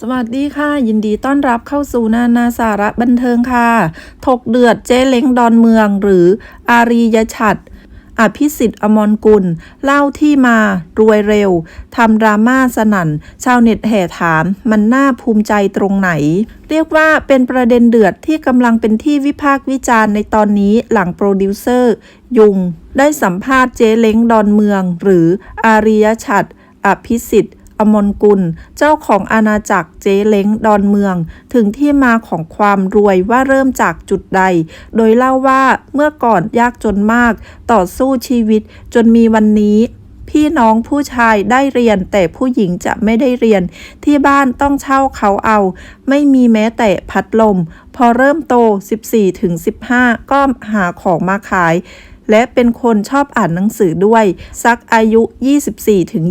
สวัสดีค่ะ ยินดีต้อนรับเข้าสู่นานาสาระบันเทิงค่ะ ถกเดือดเจ๊เล้งดอนเมือง หรืออารียชัด อภิสิทธิ์อมรกุล เล่าที่มารวยเร็วทำดราม่าสนั่น ชาวเน็ตแห่ถาม มันน่าภูมิใจตรงไหน เรียกว่าเป็นประเด็นเดือดที่กำลังเป็นที่วิพากษ์วิจารณ์ในตอนนี้หลังโปรดิวเซอร์ ยุง ได้สัมภาษณ์เจ๊เล้งดอนเมือง หรืออารียชัด อภิสิทธิ์ อมรกุล เจ้าของอาณาจักรเจ๊เล้งดอนเมือง ถึงที่มาของความรวยว่าเริ่มจากจุดใด โดยเล่าว่าเมื่อก่อนยากจนมาก ต่อสู้ชีวิตจนมีวันนี้พี่น้องผู้ชายได้เรียนแต่ผู้หญิงจะไม่ได้เรียน ที่บ้านต้องเช่าเขาเอา ไม่มีแม้แต่พัดลม พอเริ่มโต 14-15 ก็หาของมาขาย และเป็นคนชอบอ่านหนังสือด้วย สักอายุ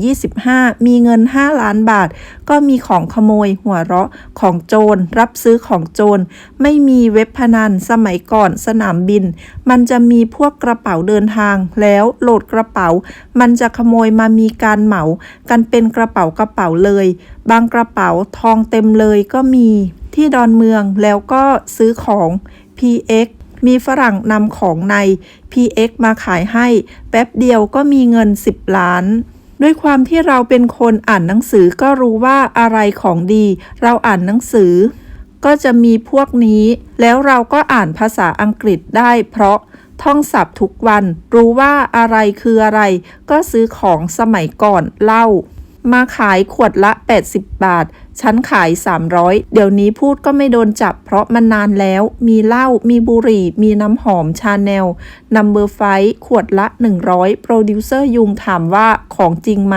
24-25 มีเงิน 5 ล้านบาท ก็มีของขโมยหัวเราะของโจร รับซื้อของโจร ไม่มีเว็บพนันสมัยก่อนสนามบิน มันจะมีพวกกระเป๋าเดินทาง แล้วโหลดกระเป๋า มันจะขโมยมามีการเหมา กันเป็นกระเป๋ากระเป๋าเลย บางกระเป๋าทองเต็มเลยก็มีที่ดอนเมืองแล้วก็ซื้อของ PX มีฝรั่งนำของใน PX มาขายให้ แป๊บเดียวก็มีเงิน 10 ล้านด้วยความที่เราเป็นคนอ่านหนังสือก็รู้ว่าอะไรของดี เราอ่านหนังสือ ก็จะมีพวกนี้ แล้วเราก็อ่านภาษาอังกฤษได้ เพราะท่องศัพท์ทุกวัน รู้ว่าอะไรคืออะไร ก็ซื้อของสมัยก่อนเล้ามาขายขวดละ 80 บาท ฉันขาย 300 เดี๋ยวนี้พูดก็ไม่โดนจับ เพราะมันนานแล้ว มีเหล้า มีบุหรี่ มีน้ำหอมชาแนลนัมเบอร์ไฟขวดละ 100 โปรดิวเซอร์ยุงถามว่าของจริงไหม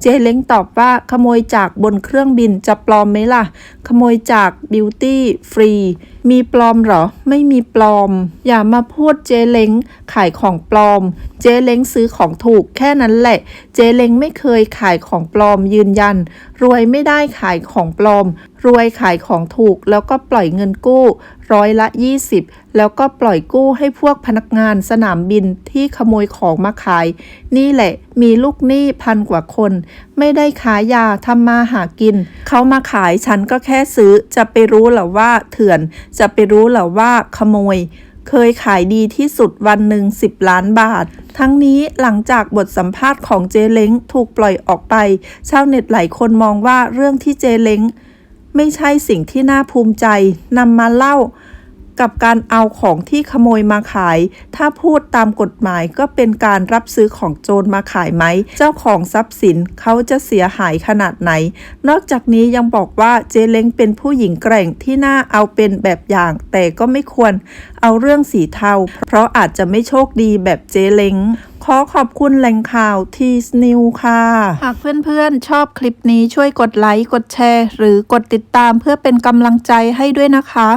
เจเล้งตอบว่าขโมยจากบนเครื่องบินจะปลอมไหมล่ะ ขโมยจากบิวตี้ฟรี มีปลอมเหรอ ไม่มีปลอม อย่ามาพูดเจเล้งขายของปลอม เจเล้งซื้อของถูกแค่นั้นแหละ เจเล้งไม่เคยขายของปลอมยืนยัน รวยไม่ได้ขายของปลอม รวยขายของถูกแล้วก็ปล่อยเงินกู้ ร้อยละ 20 แล้วก็ปล่อยกู้ให้พวกพนักงานสนามบินที่ขโมยของมาขาย นี่แหละมีลูกหนี้พันกว่าคน ไม่ได้ขายยาทำมาหากิน เขามาขายฉันก็แค่ซื้อ จะไปรู้เหรอว่าเถื่อน จะไปรู้เหรอว่าขโมย เคยขายดีที่สุดวันหนึ่ง10ล้านบาททั้งนี้หลังจากบทสัมภาษณ์ของเจเล้งถูกปล่อยออกไป ชาวเน็ตหลายคนมองว่าเรื่องที่เจเล้งไม่ใช่สิ่งที่น่าภูมิใจนำมาเล่า กับการเอาของที่ขโมยมาขาย ถ้าพูดตามกฎหมายก็เป็นการรับซื้อของโจรมาขายไหม เจ้าของทรัพย์สินเขาจะเสียหายขนาดไหน นอกจากนี้ยังบอกว่าเจเล้งเป็นผู้หญิงแกร่งที่น่าเอาเป็นแบบอย่าง แต่ก็ไม่ควรเอาเรื่องสีเทา เพราะอาจจะไม่โชคดีแบบเจเล้งขอขอบคุณแหล่งข่าวทีสนิวค่ะ หากเพื่อนๆ ชอบคลิปนี้ช่วยกดไลค์ กดแชร์ หรือกดติดตามเพื่อเป็นกำลังใจให้ด้วยนะคะ